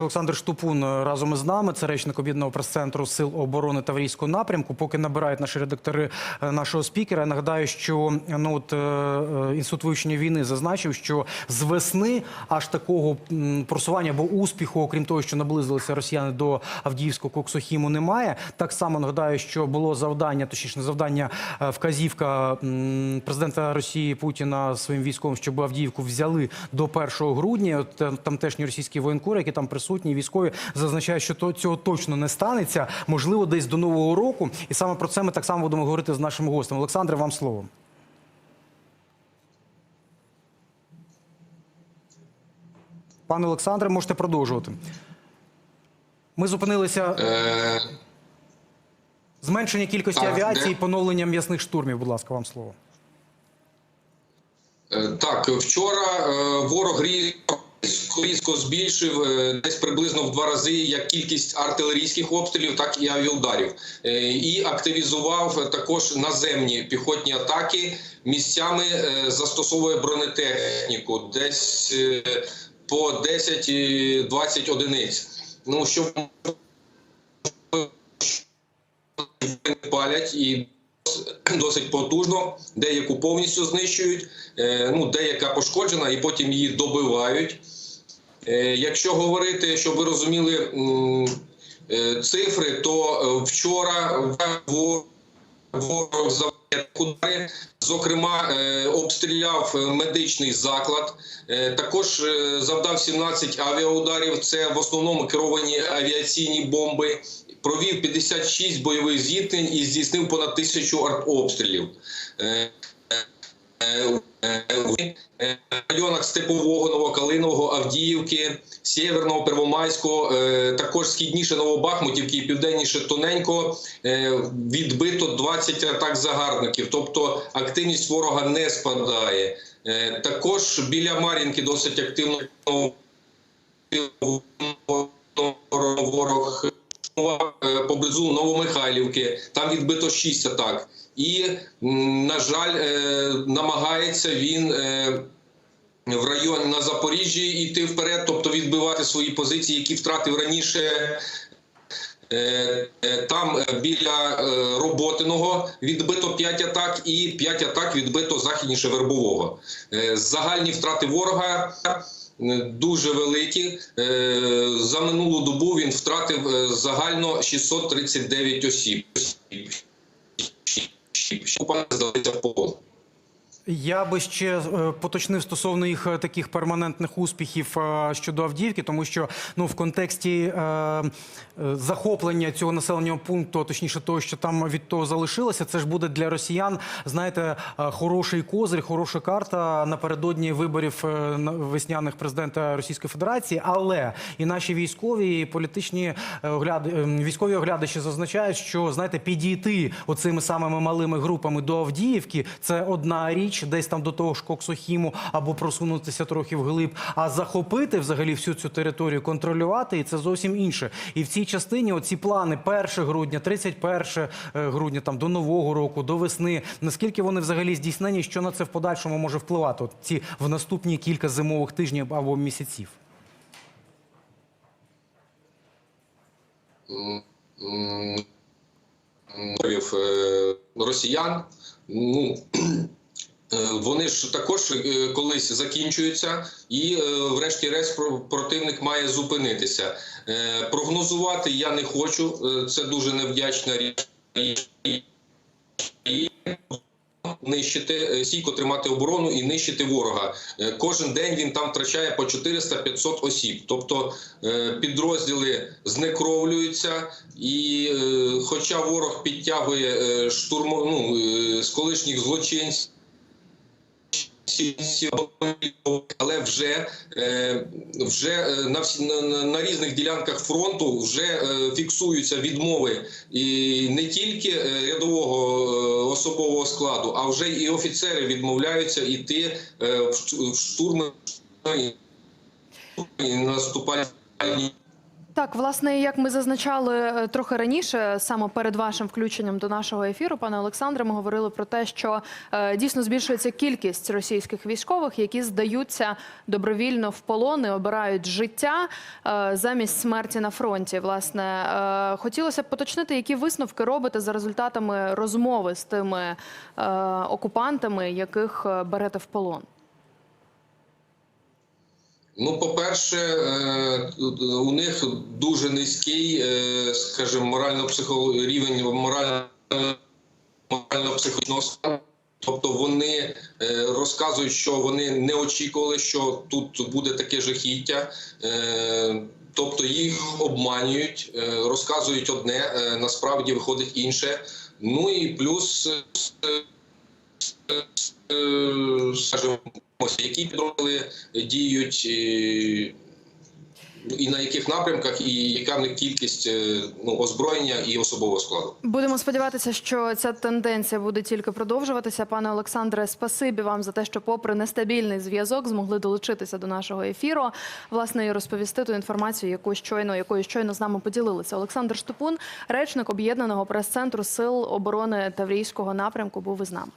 Олександр Штупун е, разом із нами, це речник об'єднаного прес-центру Сил оборони Таврійського напрямку. Поки набирають наші редактори е, нашого спікера. Я нагадаю, що ну от е, інститут вивчення війни зазначив, що з весни аж такого просування або успіху, окрім того, що наблизилися росіяни до Авдіївського коксохіму, немає. Так само нагадаю, що було завдання, точніше завдання, вказівка президента Росії Путіна своїм військовим, щоб Авдіївку взяли до 1 грудня. От там- тамтешні російські воєнкори, які там присутні, військові зазначають, що то цього точно не станеться. Можливо, десь до нового року. І саме про це ми так само будемо говорити з нашим гостем. Олександре, вам слово. Пане Олександре, можете продовжувати. Ми зупинилися Е, зменшення кількості авіації, де? поновлення м'ясних штурмів. Будь ласка, вам слово. е, Так, вчора е, ворог різко різко збільшив е, десь приблизно в два рази як кількість артилерійських обстрілів, так і авіаударів. Е, І активізував також наземні піхотні атаки. Місцями е, застосовує бронетехніку, десь по 10-20 одиниць. Ну, не палять і досить потужно. Деяку повністю знищують, ну деяка пошкоджена, і потім її добивають. Е, Якщо говорити, щоб ви розуміли е, цифри, то е, вчора ворог завдав удари, зокрема, обстріляв медичний заклад. Також завдав 17 авіаударів. Це в основному керовані авіаційні бомби. Провів 56 бойових зіткнень і здійснив понад тисячу артобстрілів. Районах Степового, Новокалинового, Авдіївки, Сєверного, Первомайського, е, також східніше Новобахмутівки і південніше Тоненько е, відбито 20 атак загарбників. Тобто активність ворога не спадає. Е, Також біля Мар'їнки досить активно ворог поблизу Новомихайлівки. Там відбито 6 атак. І, на жаль, намагається він. В районі на Запоріжжі йти вперед, тобто відбивати свої позиції, які втратив раніше. Е, е, Там е, біля Роботиного відбито 5 атак і 5 атак відбито західніше Вербового. Загальні втрати ворога дуже великі. За минулу добу він втратив загально 639 осіб. Що здалися в полон. Я би ще е, поточнив стосовно їх е, таких перманентних успіхів е, щодо Авдіївки, тому що ну в контексті е, захоплення цього населеного пункту, точніше того, що там від того залишилося, це ж буде для росіян, знаєте, хороший козир, хороша карта напередодні виборів весняних президента Російської Федерації. Але і наші військові, і політичні огляди, військові оглядачі зазначають, що знаєте, підійти оцими самими малими групами до Авдіївки це одна річ, десь там до того ж Коксохіму, або просунутися трохи вглиб, а захопити взагалі всю цю територію, контролювати, і це зовсім інше. І в цій частині оці плани 1 грудня, 31 е, грудня, там до нового року, до весни. Наскільки вони взагалі здійснені, що на це в подальшому може впливати? От ці в наступні кілька зимових тижнів або місяців? е, росіян. Ну е, вони ж також е, колись закінчуються, і е, врешті-решт про- противник має зупинитися. Е, Прогнозувати я не хочу. е, Це дуже невдячна річ. І Нищити е, стійко тримати оборону і нищити ворога. Е, Кожен день він там втрачає по 400-500 осіб. Тобто е, підрозділи знекровлюються, і е, хоча ворог підтягує е, штурмо, ну, е, з колишніх злочинців. Але вже е, вже е, на всі на, на- різних ділянках фронту вже е, фіксуються відмови і не тільки рядового особового складу, а вже і офіцери відмовляються йти в штурми і наступальні Так, власне, як ми зазначали е, трохи раніше, саме перед вашим включенням до нашого ефіру, пане Олександре, ми говорили про те, що е, дійсно збільшується кількість російських військових, які здаються добровільно в полон і обирають життя е, замість смерті на фронті. Власне, е, хотілося б поточнити, які висновки робите за результатами розмови з тими е, окупантами, яких е, берете в полон. Ну, по-перше, е, у них дуже низький, е, скажімо, морально-психо рівень морально морально-психологічного стану. Тобто вони е, розказують, що вони не очікували, що тут буде таке жахіття. Е, Тобто їх обманюють, е, розказують одне, е, насправді виходить інше. Ну і плюс, е, е, скажімо, які підрозділи діють. е, І на яких напрямках, і яка в них кількість е, ну, озброєння і особового складу. Будемо сподіватися, що ця тенденція буде тільки продовжуватися. Пане Олександре, спасибі вам за те, що, попри нестабільний зв'язок, змогли долучитися до нашого ефіру. Власне, і розповісти ту інформацію, яку щойно якою щойно з нами поділилися. Олександр Штупун, речник об'єднаного прес-центру сил оборони Таврійського напрямку, був із нами.